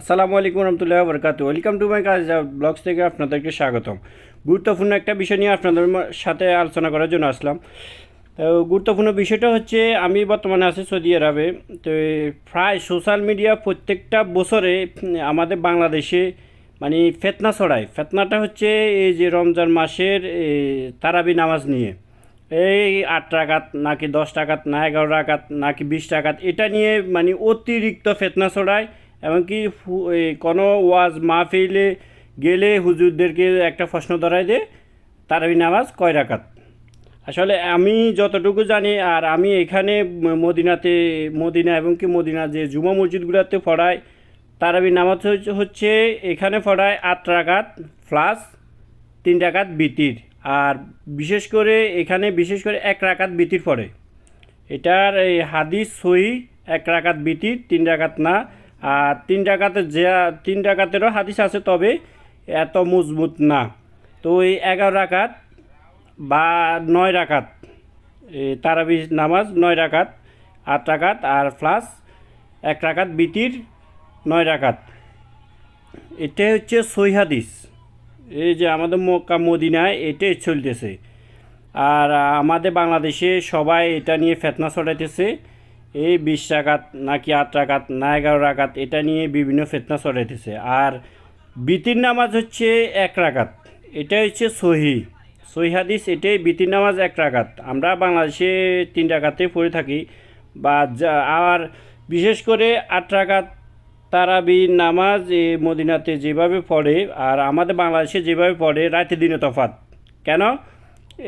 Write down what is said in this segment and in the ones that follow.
আসসালামু আলাইকুম রহমতুল্লাহ বরকাত ওয়েলকাম টু মাই কাজ ব্লগস থেকে আপনাদেরকে স্বাগতম। গুরুত্বপূর্ণ একটা বিষয় নিয়ে আপনাদের সাথে আলোচনা করার জন্য আসলাম। তো গুরুত্বপূর্ণ বিষয়টা হচ্ছে, আমি বর্তমানে আছি সৌদি আরবে। তো প্রায় সোশ্যাল মিডিয়া প্রত্যেকটা বছরে আমাদের বাংলাদেশে মানে ফেতনা ছড়ায়। ফেতনাটা হচ্ছে এই যে রমজান মাসের তারাবি নামাজ নিয়ে। এই আট টাকাত নাকি দশ টাকাত না এগারো টাকাত নাকি বিশ টাকাত এটা নিয়ে মানে অতিরিক্ত ফেতনা ছড়ায়। এমনকি কোনো ওয়াজ মাহফিলে গেলে হুজুরদেরকে একটা প্রশ্ন ধরায় দে তারাবি নামাজ কয় রাকাত? আসলে আমি যতটুকু জানি আর আমি এখানে মদিনাতে, মদিনা এবং কি মদিনা যে জুমা মসজিদগুলোতে পড়ায় তারাবি নামাজ হচ্ছে- এখানে পড়ায় আট রাকাত প্লাস তিন রাকাত বিতির। আর বিশেষ করে এখানে বিশেষ করে এক রাকাত বিতির পড়ে। এটার এই হাদিস সহি, এক রাকাত বিতির, তিন রাকাত না। আর তিন রাকাতের যে, তিন রাকাতেরও হাদিস আছে, তবে এত মজবুত না। তো এই এগারো রাকাত বা নয় রাকাত তারাবি নামাজ নয় রাকাত, আট রাকাত, আর প্লাস এক রাকাত বিতির নয় রাকাত। এটা হচ্ছে সহি হাদিস। এই যে আমাদের মক্কা, মদিনায় এটাই চলতেছে। আর আমাদের বাংলাদেশে সবাই এটা নিয়ে ফেতনা ছড়াইতেছে। এই বিশ টাকাত নাকি আট টাকাত না এগারো রাকাত, এটা নিয়ে বিভিন্ন ফেতনা ছড়াইতেছে। আর বিতির নামাজ হচ্ছে এক রাকাত এটা হচ্ছে সহি। সহি হাদিস, এটাই বিতির নামাজ এক রাকাত। আমরা বাংলাদেশে তিন রাকাতে পড়ে থাকি, বা আর বিশেষ করে আট রাকাত তারাবি নামাজ এ মদিনাতে যেভাবে পড়ে, আর আমাদের বাংলাদেশে যেভাবে পড়ে, রাতে দিনে তফাত কেন?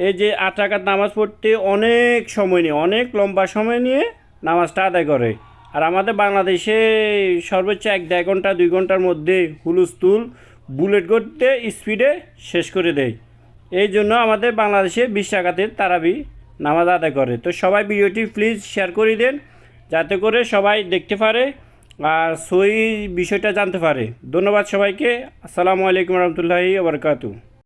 এই যে আট রাকাত নামাজ পড়তে অনেক সময় নিয়ে, অনেক লম্বা সময় নিয়ে নামাজটা আদায় করে। আর আমাদের বাংলাদেশে সর্বোচ্চ এক দেড় ঘণ্টা, দুই ঘণ্টার মধ্যে হুলুস্তুল বুলেট করতে স্পিডে শেষ করে দেয়। এই জন্য আমাদের বাংলাদেশে বিশ টাকাতে তারাবি নামাজ আদায় করে। তো সবাই ভিডিওটি প্লিজ শেয়ার করে দেন, যাতে করে সবাই দেখতে পারে আর সই বিষয়টা জানতে পারে। ধন্যবাদ সবাইকে। আসসালামু আলাইকুম রহমতুল্লাহি আবরকাতু